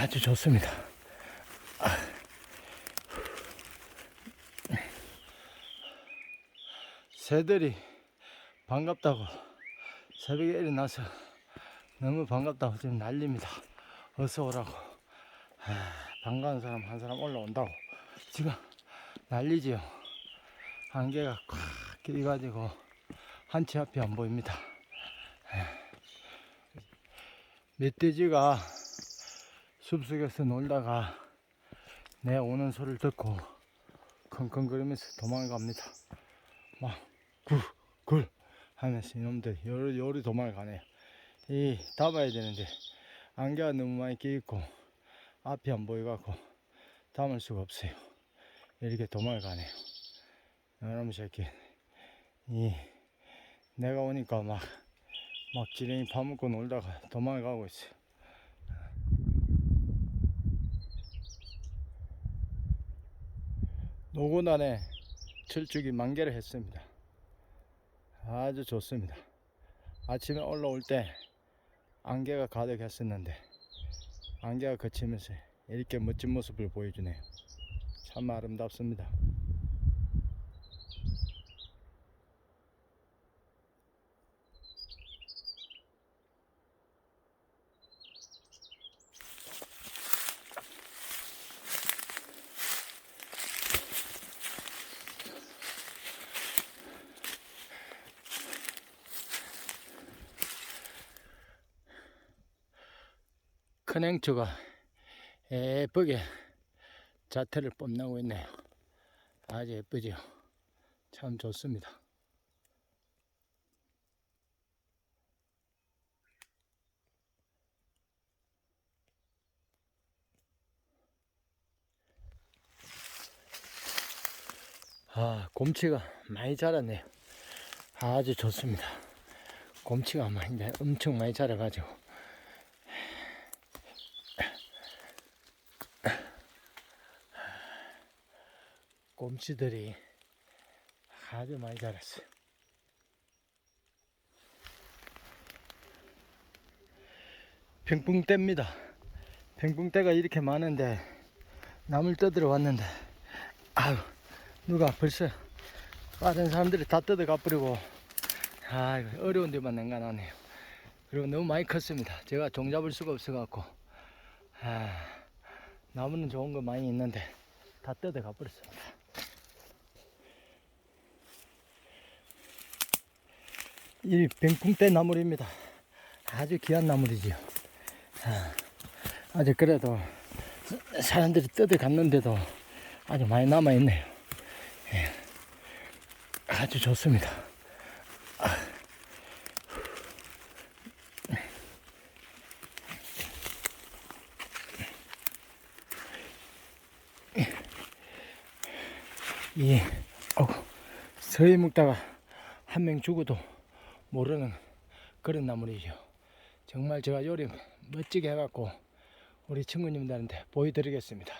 아주 좋습니다. 아. 새들이 반갑다고 새벽에 일어나서 너무 반갑다고 지금 난립니다. 어서 오라고. 아, 반가운 사람 한 사람 올라온다고. 지금 난리지요. 안개가 꽉 끼가지고 한치 앞이 안 보입니다. 멧돼지가 숲속에서 놀다가 내 오는 소리를 듣고 컹컹거리면서 도망갑니다. 막 굴, 굴 하면서 이놈들 요리, 요리 도망가네요. 이 담아야 되는데 안개가 너무 많이 끼있고 앞이 안 보여갖고 담을 수가 없어요. 이렇게 도망가네요. 여러분 새끼 이 내가 오니까 막 막 지렁이 파먹고 놀다가 도망을 가고 있어요. 노고난에 철쭉이 만개를 했습니다. 아주 좋습니다. 아침에 올라올 때 안개가 가득했었는데 안개가 거치면서 이렇게 멋진 모습을 보여주네요. 참 아름답습니다. 큰 행초가 예쁘게 자태를 뽐내고 있네요. 아주 예쁘죠. 참 좋습니다. 아, 곰치가 많이 자랐네요. 아주 좋습니다. 곰치가 많이, 엄청 많이 자라가지고. 곰치들이 아주 많이 자랐어요. 병풍대입니다. 병풍대가 이렇게 많은데 나물 뜯으러 왔는데 아유 누가 벌써 빠른 사람들이 다 뜯어가 버리고 아 어려운 데만 냉간하네요. 그리고 너무 많이 컸습니다. 제가 종 잡을 수가 없어 갖고 아 나무는 좋은 거 많이 있는데 다 뜯어가 버렸습니다. 이 병풍대 나물입니다. 아주 귀한 나물이지요. 아, 아직 그래도 사람들이 뜯어갔는데도 아주 많이 남아있네요. 예. 아주 좋습니다. 아. 이, 어, 서해 먹다가 한 명 죽어도 모르는 그런 나물이죠. 정말 제가 요리 멋지게 해갖고 우리 친구님들한테 보여드리겠습니다.